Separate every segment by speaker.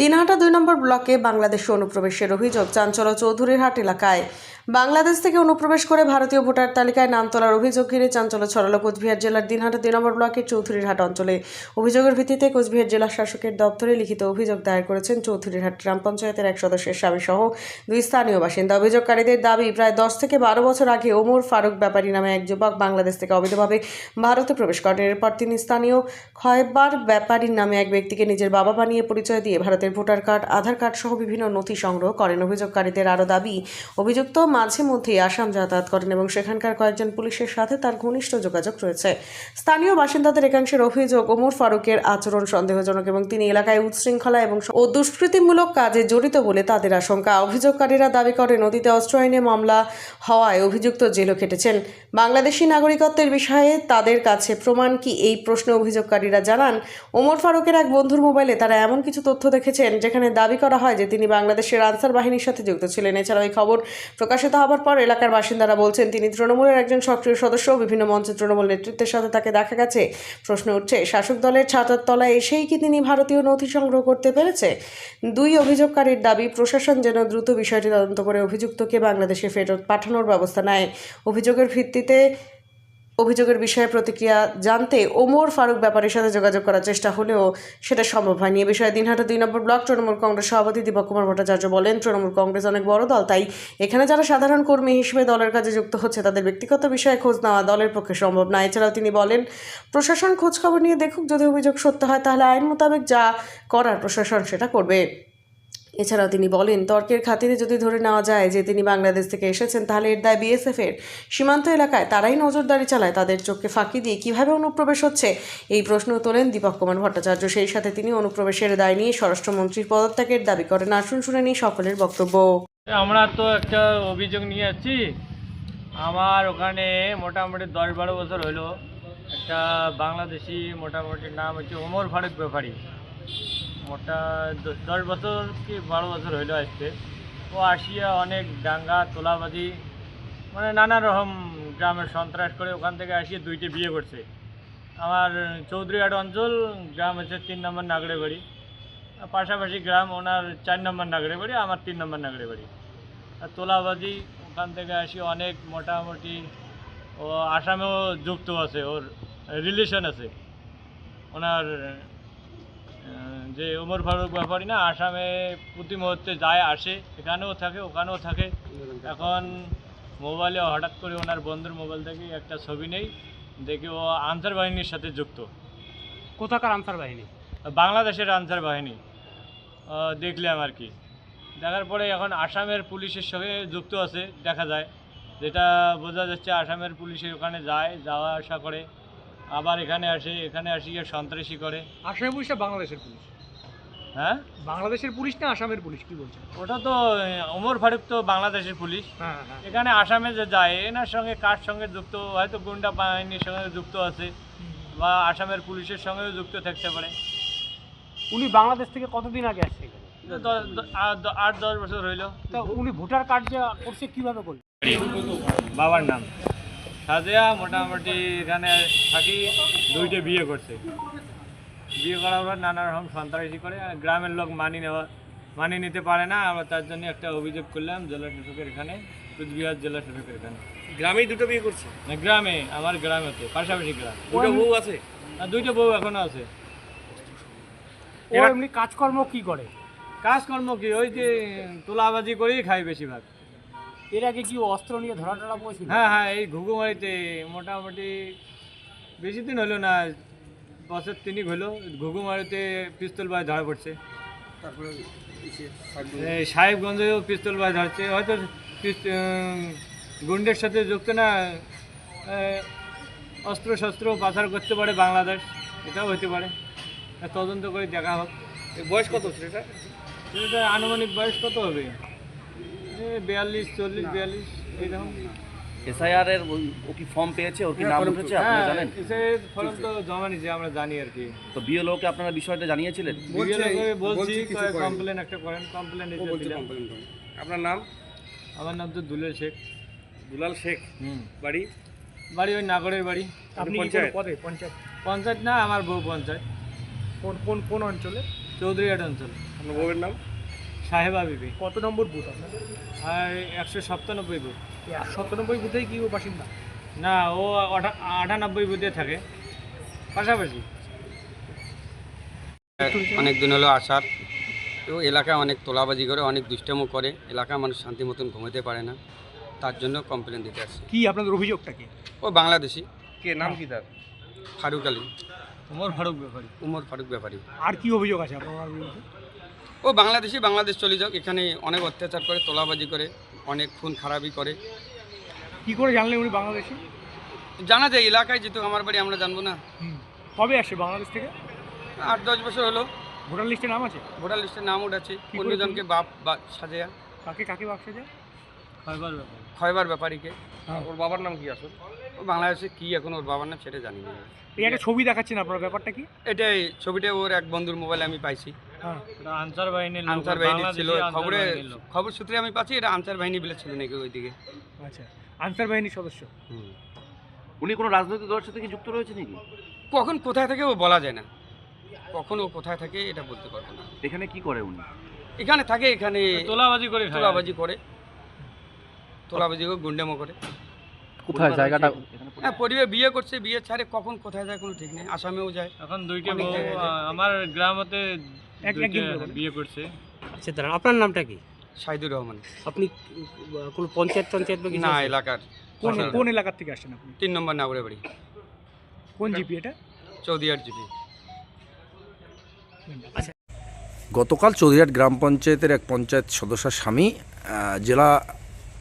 Speaker 1: দিনহাটা দুই নম্বর ব্লকে বাংলাদেশে অনুপ্রবেশের অভিযোগ চাঞ্চল্য চৌধুরীর হাট এলাকায়। বাংলাদেশ থেকে অনুপ্রবেশ করে ভারতীয় ভোটার তালিকায় নাম তোলার অভিযোগ ঘিরে চাঞ্চল্য ছড়ালো কোচবিহার জেলার দিনহাটা দুই নম্বর ব্লকের চৌধুরীরহাট অঞ্চলে। অভিযোগের ভিত্তিতে কোচবিহার জেলা শাসকের দপ্তরে লিখিত অভিযোগ দায়ের করেছেন চৌধুরীরহাট গ্রাম পঞ্চায়েতের এক সদস্যের স্বামী সহ দুই স্থানীয় বাসিন্দা। অভিযোগকারীদের দাবি, প্রায় দশ থেকে বারো বছর আগে ওমর ফারুক ব্যাপারী নামে এক যুবক বাংলাদেশ থেকে অবৈধভাবে ভারতে প্রবেশ করেন। এরপর তিনি স্থানীয় খয়বার ব্যাপারীর নামে এক ব্যক্তিকে নিজের বাবা বানিয়ে পরিচয় দিয়ে ভারতের ভোটার কার্ড, আধার কার্ড সহ বিভিন্ন নথি সংগ্রহ করেন। অভিযোগকারীদের আরও দাবি, অভিযুক্ত মাঝে মধ্যেই আসাম যাতায়াত করেন এবং সেখানকার কয়েকজন পুলিশের সাথে তার ঘনিষ্ঠ যোগাযোগ রয়েছে। স্থানীয় বাসিন্দাদের একাংশের অভিযোগ, ওমর ফারুকের আচরণ সন্দেহজনক এবং তিনি এলাকায় উচ্ছৃঙ্খলা এবং ও দুষ্কৃতিমূলক কাজে জড়িত বলে তাদের আশঙ্কা। অভিযোগকারীরা দাবি করে নদীতে অস্ত্র আইনে মামলা হওয়ায় অভিযুক্ত জেলও খেটেছেন। বাংলাদেশি নাগরিকত্বের বিষয়ে তাদের কাছে প্রমাণ কি এই প্রশ্নে অভিযোগকারীরা জানান। ওমর ফারুকের এক বন্ধুর মোবাইলে তারা এমন কিছু তথ্য দেখেছেন, যেখানে দাবি করা হয় যে তিনি বাংলাদেশের আনসার বাহিনীর সাথে যুক্ত ছিলেন। এছাড়াও এই খবর প্রকাশিত হওয়ার পর এলাকার বাসিন্দারা বলছেন, তিনি তৃণমূলের একজন সক্রিয় সদস্য, বিভিন্ন মঞ্চে তৃণমূল নেতৃত্বের সাথে তাকে দেখা গেছে। প্রশ্ন উঠছে, শাসক দলের ছাতার তলায় এসেই কি তিনি ভারতীয় নথি সংগ্রহ করতে পেরেছে? দুই অভিযোগকারীর দাবি, প্রশাসন যেন দ্রুত বিষয়টি তদন্ত করে অভিযুক্তকে বাংলাদেশে ফেরত পাঠানোর ব্যবস্থা নেয়। অভিযোগের ভিত্তিতে অভিযোগের বিষয়ে প্রতিক্রিয়া জানতে ওমর ফারুক ব্যাপারের সাথে যোগাযোগ করার চেষ্টা হলেও সেটা সম্ভব হয়নি। এ বিষয়ে দিনহাটা দুই নম্বর ব্লক তৃণমূল কংগ্রেস সভাপতি দীপক কুমার ভট্টাচার্য বলেন, তৃণমূল কংগ্রেস অনেক বড় দল, তাই এখানে যারা সাধারণ কর্মী হিসেবে দলের কাজে যুক্ত হচ্ছে, তাদের ব্যক্তিগত বিষয়ে খোঁজ নেওয়া দলের পক্ষে সম্ভব না। এছাড়াও তিনি বলেন, প্রশাসন খোঁজখবর নিয়ে দেখুক যদি অভিযোগ সত্য হয়, তাহলে আইন মোতাবেক যা করার প্রশাসন সেটা করবে। এছাড়াও তিনি বলেন, তর্কের খাতিরে যদি ধরে নেওয়া যায় যে তিনি বাংলাদেশ থেকে এসেছেন, তাহলে এর দায় বিএসএফের সীমান্ত এলাকায় তারাই নজরদারি চালায়, তাদের চোখকে ফাঁকি দিয়ে কীভাবে অনুপ্রবেশ হচ্ছে? এই প্রশ্ন তোলেন দীপক কুমার ভট্টাচার্য। সেই সাথে তিনি অনুপ্রবেশের দায় নিয়ে স্বরাষ্ট্রমন্ত্রীর পদত্যাগের দাবি করেন। আসুন শুনে নিই সকলের বক্তব্য।
Speaker 2: আমরা তো একটা অভিযোগ নিয়ে যাচ্ছি আমার ওখানে মোটামুটি দশ বারো বছর হলো। একটা বাংলাদেশি মোটামুটি নাম হচ্ছে ওমর ফারুক ব্যাপারী। মোটা দশ বছর কি বারো বছর হইল আসতে ও আসিয়া অনেক দাঙ্গা, তোলাবাজি মানে নানা রকম গ্রামের সন্ত্রাস করে ওখান থেকে আসিয়ে দুইটি বিয়ে করছে। আমার চৌধুরীহাট অঞ্চল, গ্রাম হচ্ছে তিন নম্বর নাগড়ে বাড়ি। পাশাপাশি গ্রাম ওনার চার নম্বর নাগড়ে বাড়ি, আমার তিন নম্বর নাগড়ে বাড়ি। আর তোলাবাজি, ওখান থেকে আসি অনেক মোটামুটি ও আসামেও যুক্ত আছে, ওর রিলেশন আছে। ওনার যে ওমর ফারুক ব্যাপারী না আসামে প্রতি মুহূর্তে যায় আসে। এখানেও থাকে ওখানেও থাকে। এখন মোবাইলে হঠাৎ করে ওনার বন্ধুর মোবাইল থেকে একটা ছবি নেই দেখি ও আনসার বাহিনীর সাথে যুক্ত।
Speaker 3: কোথাকার আনসার বাহিনী?
Speaker 2: বাংলাদেশের আনসার বাহিনী। দেখলাম আর কি। দেখার পরে এখন আসামের পুলিশের সঙ্গে যুক্ত আছে দেখা যায়। যেটা বোঝা যাচ্ছে আসামের পুলিশের ওখানে যায় যাওয়া আসা করে। আবার এখানে আসে এখানে আসিয়ে সন্ত্রাসী করে।
Speaker 3: আসামের পুলিশ না বাংলাদেশের পুলিশ?
Speaker 2: হ্যাঁ?
Speaker 3: বাংলাদেশের পুলিশ না আসামের পুলিশ কি বলছেন?
Speaker 2: ওটা তো ওমর ফারুক তো বাংলাদেশের পুলিশ।
Speaker 3: হ্যাঁ হ্যাঁ
Speaker 2: এখানে আসামে যে যায় এনার সঙ্গে কার সঙ্গে যুক্ত? হয়তো গুন্ডা বাহিনীর সঙ্গে যুক্ত আছে বা আসামের পুলিশের সঙ্গেও যুক্ত থাকতে পারে।
Speaker 3: উনি বাংলাদেশ থেকে কতদিন আগে আসছে
Speaker 2: আট দশ বছর হইল।
Speaker 3: তা উনি ভোটার কার্ড যে করছে কীভাবে করল
Speaker 2: বাবার নাম। সাজেয়া মোটামুটি এখানে থাকি দুইটা বিয়ে করছে। বিয়ে করার পর নানা রকম সন্ত্রাসী করে আর গ্রামের লোক মানি নেওয়া মানি নিতে পারে না। আমরা তার জন্য একটা অভিযোগ করলাম জেলা শাসকের এখানে কুচবিহার জেলা শাসকের এখানে।
Speaker 4: গ্রামেই দুটো বিয়ে করছে?
Speaker 2: না, গ্রামে আমার গ্রামেতে পাশাপাশি গ্রাম।
Speaker 4: দুটো বউ আছে?
Speaker 2: আর দুইটা বউ এখনও আছে।
Speaker 3: ও এমনি কাজকর্ম কি করে?
Speaker 2: কাজকর্ম কি? ওই যে তোলাবাজি করেই খাই বেশিরভাগ।
Speaker 3: এর আগে কি অস্ত্র নিয়ে ধরা টরা পড়েছিল
Speaker 2: হ্যাঁ হ্যাঁ এই ঘুঘুমারিতে মোটামুটি বেশি দিন হলো না বছর তিনিক হলো ঘুঘুমারিতে পিস্তল বাজ ধরা পড়ছে। এই সাহেবগঞ্জেও পিস্তল বাজ ধরছে হয়তো গুন্ডের সাথে যুক্ত না অস্ত্র শস্ত্র পাচার করতে পারে বাংলাদেশ এটাও হতে পারে। তদন্ত করে দেখা হোক।
Speaker 4: বয়স কত সেটা
Speaker 2: সেটা আনুমানিক বয়স কত হবে? বিয়াল্লিশ চল্লিশ বিয়াল্লিশ
Speaker 5: এসআইআর এর ওই- ও কি ফর্ম পেয়েছে? ওর কি নাম উঠেছে? আপনারা
Speaker 2: হ্যাঁ
Speaker 5: জানেন?
Speaker 2: এসে ফলন তো জমা নিছে আমরা জানি আর কি।
Speaker 5: তো বিএলওকে আপনারা বিষয়টা জানিয়েছিলেন?
Speaker 2: বলছি কমপ্লেন একটা করেন কমপ্লেন
Speaker 4: আপনার নাম?
Speaker 2: আমার নাম তো দুলের শেখ।
Speaker 4: দুলাল শেখ?
Speaker 2: হুম।
Speaker 4: বাড়ি?
Speaker 2: বাড়ি ওই নাগরের বাড়ি।
Speaker 3: আপনি
Speaker 4: পঞ্চায়েত?
Speaker 3: কোনো পদে? পঞ্চায়েত?
Speaker 2: পঞ্চায়েত না আমার বউ পঞ্চায়েত।
Speaker 3: কোন কোন কোন অঞ্চলে?
Speaker 2: চৌধুরীহাট অঞ্চল।
Speaker 4: আপনার বউয়ের নাম?
Speaker 2: সাহেবা বিবি।
Speaker 3: কত নম্বর বুথ আপনার?
Speaker 2: আর একশো সপ্তানব্বই বুথ।
Speaker 3: সত্তানব্বই বুথেই কি ও বাসিন্দা?
Speaker 2: না ও আঠা- আটানব্বই বুথে থাকে। পাশাপাশি।
Speaker 6: অনেক দিন হলো আসার। তো এলাকায় অনেক তোলাবাজি করে অনেক দুষ্টামো করে। এলাকার মানুষ শান্তি মতন ঘুমাতে পারে না। তার জন্য কমপ্লেন দিতে আসছে।
Speaker 3: কি আপনাদের অভিযোগটা কি?
Speaker 6: ও বাংলাদেশি।
Speaker 4: কে নাম কি তার?
Speaker 6: ফারুক আলী।
Speaker 2: উমর ফারুক ব্যাপারী।
Speaker 6: উমর ফারুক ব্যাপারী।
Speaker 3: আর কি অভিযোগ আছে আপনার?
Speaker 6: ও বাংলাদেশি বাংলাদেশ চলে যাক। এখানে অনেক অত্যাচার করে তোলাবাজি করে অনেক খুন খারাপি করে।
Speaker 3: কি করে জানলেন উনি বাংলাদেশি?
Speaker 6: জানা যায় এলাকায় যেহেতু আমার বাড়ি আমরা জানব না।
Speaker 3: কবে আসে বাংলাদেশ থেকে?
Speaker 6: আট দশ বছর হলো।
Speaker 3: ভোটার লিস্টে নাম আছে?
Speaker 6: ভোটার লিস্টে নাম
Speaker 3: করে
Speaker 6: অন্যজনকে বাপ বা সাজেয়া।
Speaker 3: কাকে কাকে বাক্সে যায়
Speaker 2: খয়বার ব্যাপারী।
Speaker 6: খয়বার ব্যাপারীকে।
Speaker 4: ওর বাবার নাম কি আসল?
Speaker 6: ও বাংলাদেশে কী এখন ওর বাবার নাম সেটা জানি না।
Speaker 3: এই একটা ছবি দেখাচ্ছেন আপনার ব্যাপারটা কি?
Speaker 6: এটাই ছবিটা ওর এক বন্ধুর মোবাইলে আমি পাইছি।
Speaker 3: হ্যাঁ
Speaker 2: আনসার বাহিনীর
Speaker 6: আনসার বাহিনী ছিল খবরে খবর সূত্রে আমি পাচ্ছি এটা আনসার বাহিনী বলে ছিল নাকি ওইদিকে।
Speaker 3: আচ্ছা আনসার বাহিনীর সদস্য।
Speaker 5: উনি কোনো রাজনৈতিক দলের সাথে কি যুক্ত রয়েছে নাকি?
Speaker 6: কখন কোথায় থাকে ও বলা যায় না। কখন ও কোথায় থাকে এটা বলতে পারব না।
Speaker 5: এখানে কি করে উনি?
Speaker 6: এখানে থাকে এখানে
Speaker 2: তোলাবাজি করে
Speaker 6: তোলাবাজি করে। তোলাবাজি করে গুন্ডামো করে।
Speaker 5: কোথায়? জায়গাটা
Speaker 6: হ্যাঁ পরিবার বিয়ে করছে বিয়ে ছাড়ে কখন কোথায় যায় কোনো ঠিক নেই আসামেও যায়।
Speaker 2: এখন দুইটা বউ আমার গ্রামতে। বিয়ে করছে।
Speaker 7: আচ্ছা দাঁড়ান আপনার নামটা কি?
Speaker 6: সাইদুর রহমান।
Speaker 7: আপনি কোনো পঞ্চায়েত টঞ্চায়েত বা
Speaker 6: না এলাকার।
Speaker 3: কোন। কোন এলাকার থেকে আসছেন আপনি?
Speaker 6: তিন নম্বর নাগরে বাড়ি।
Speaker 3: কোন জিপি এটা?
Speaker 6: চৌদিয়ার জিপি।
Speaker 3: আচ্ছা।
Speaker 8: গতকাল চৌধুরীহাট গ্রাম পঞ্চায়েতের এক পঞ্চায়েত সদস্যের স্বামী জেলা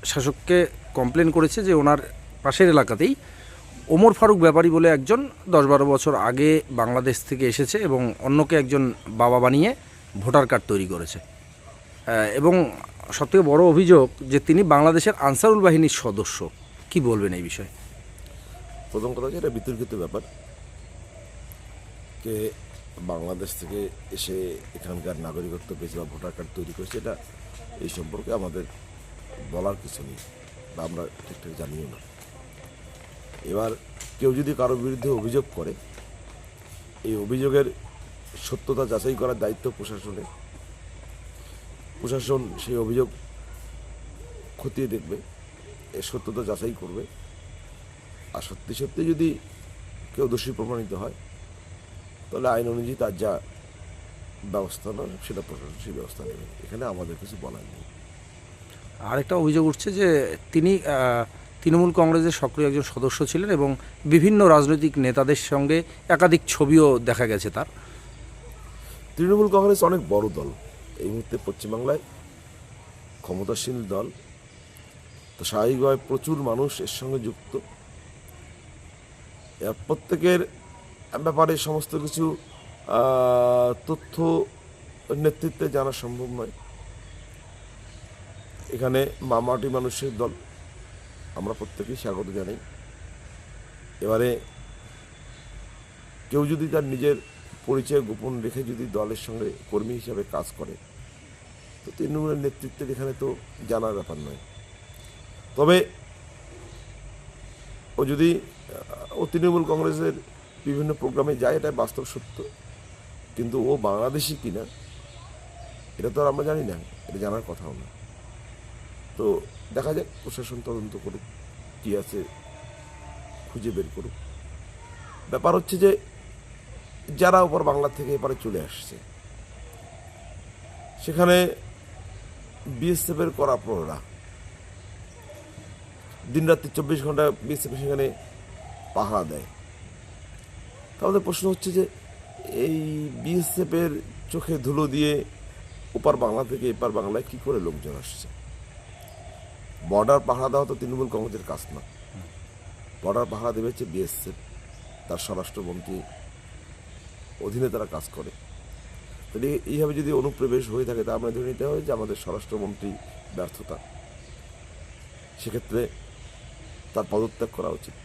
Speaker 8: শাসককে কমপ্লেন করেছে যে ওনার পাশের এলাকাতেই ওমর ফারুক ব্যাপারী বলে একজন দশ বারো বছর আগে বাংলাদেশ থেকে এসেছে এবং অন্যকে একজন বাবা বানিয়ে ভোটার কার্ড তৈরি করেছে। এবং সবথেকে বড় অভিযোগ যে তিনি বাংলাদেশের আনসারুল বাহিনীর সদস্য। কি বলবেন এই বিষয়ে?
Speaker 9: প্রথম কথা হচ্ছে এটা বিতর্কিত ব্যাপার কে বাংলাদেশ থেকে এসে এখানকার নাগরিকত্ব পেয়েছে বা ভোটার কার্ড তৈরি করেছে এটা এই সম্পর্কে আমাদের বলার কিছু নেই বা আমরা ঠিকঠাক জানিও না। এবার কেউ যদি কারোর বিরুদ্ধে অভিযোগ করে, এই অভিযোগের সত্যতা যাচাই করার দায়িত্ব প্রশাসনের প্রশাসন সেই অভিযোগ খতিয়ে দেখবে, এর সত্যতা যাচাই করবে। আর সত্যি সত্যি যদি কেউ দোষী প্রমাণিত হয়, তাহলে আইন অনুযায়ী তার যা ব্যবস্থা নেওয়ার সেটা প্রশাসন সেই ব্যবস্থা নেবে। এখানে আমাদের কিছু বলার নেই।
Speaker 8: আরেকটা অভিযোগ উঠছে যে তিনি তৃণমূল কংগ্রেসের সক্রিয় একজন সদস্য ছিলেন এবং বিভিন্ন রাজনৈতিক নেতাদের সঙ্গে একাধিক ছবিও দেখা গেছে তার।
Speaker 9: তৃণমূল কংগ্রেস অনেক বড় দল। এই মুহূর্তে পশ্চিমবাংলায় ক্ষমতাসীন দল। তো স্বাভাবিকভাবে প্রচুর মানুষ এর সঙ্গে যুক্ত। প্রত্যেকের ব্যাপারে সমস্ত কিছু তথ্য নেতৃত্বে জানা সম্ভব নয়। এখানে মামাটি মানুষের দল। আমরা প্রত্যেকেই স্বাগত জানাই। এবারে কেউ যদি তার নিজের পরিচয় গোপন রেখে যদি দলের সঙ্গে কর্মী হিসাবে কাজ করে, তো তৃণমূলের নেতৃত্বের এখানে তো জানার ব্যাপার নয়। তবে ও যদি, ও তৃণমূল কংগ্রেসের বিভিন্ন প্রোগ্রামে যায় এটা বাস্তব সত্য। কিন্তু ও বাংলাদেশি কিনা, এটা তো আর আমরা জানি না, এটা জানার কথাও না। তো দেখা যাক প্রশাসন তদন্ত করুক, কী আছে খুঁজে বের করুক। ব্যাপার হচ্ছে যে যারা ওপর বাংলা থেকে এপারে চলে আসছে, সেখানে বিএসএফের করা প্রহরা। দিনরাত্রি চব্বিশ ঘণ্টা বিএসএফ সেখানে পাহারা দেয়। তাহলে প্রশ্ন হচ্ছে যে এই বিএসএফের চোখে ধুলো দিয়ে ওপার বাংলা থেকে এপার বাংলায় কি করে লোকজন আসছে? বর্ডার পাহারা দেওয়া তো তৃণমূল কংগ্রেসের কাজ না। বর্ডার পাহারা দেবে হচ্ছে বিএসএফ, তার স্বরাষ্ট্রমন্ত্রী অধীনে তারা কাজ করে। তাহলে এইভাবে যদি অনুপ্রবেশ হয়ে থাকে, তা আমরা ধরে নিতে হবে যে আমাদের স্বরাষ্ট্রমন্ত্রী ব্যর্থতা। সেক্ষেত্রে তার পদত্যাগ করা উচিত।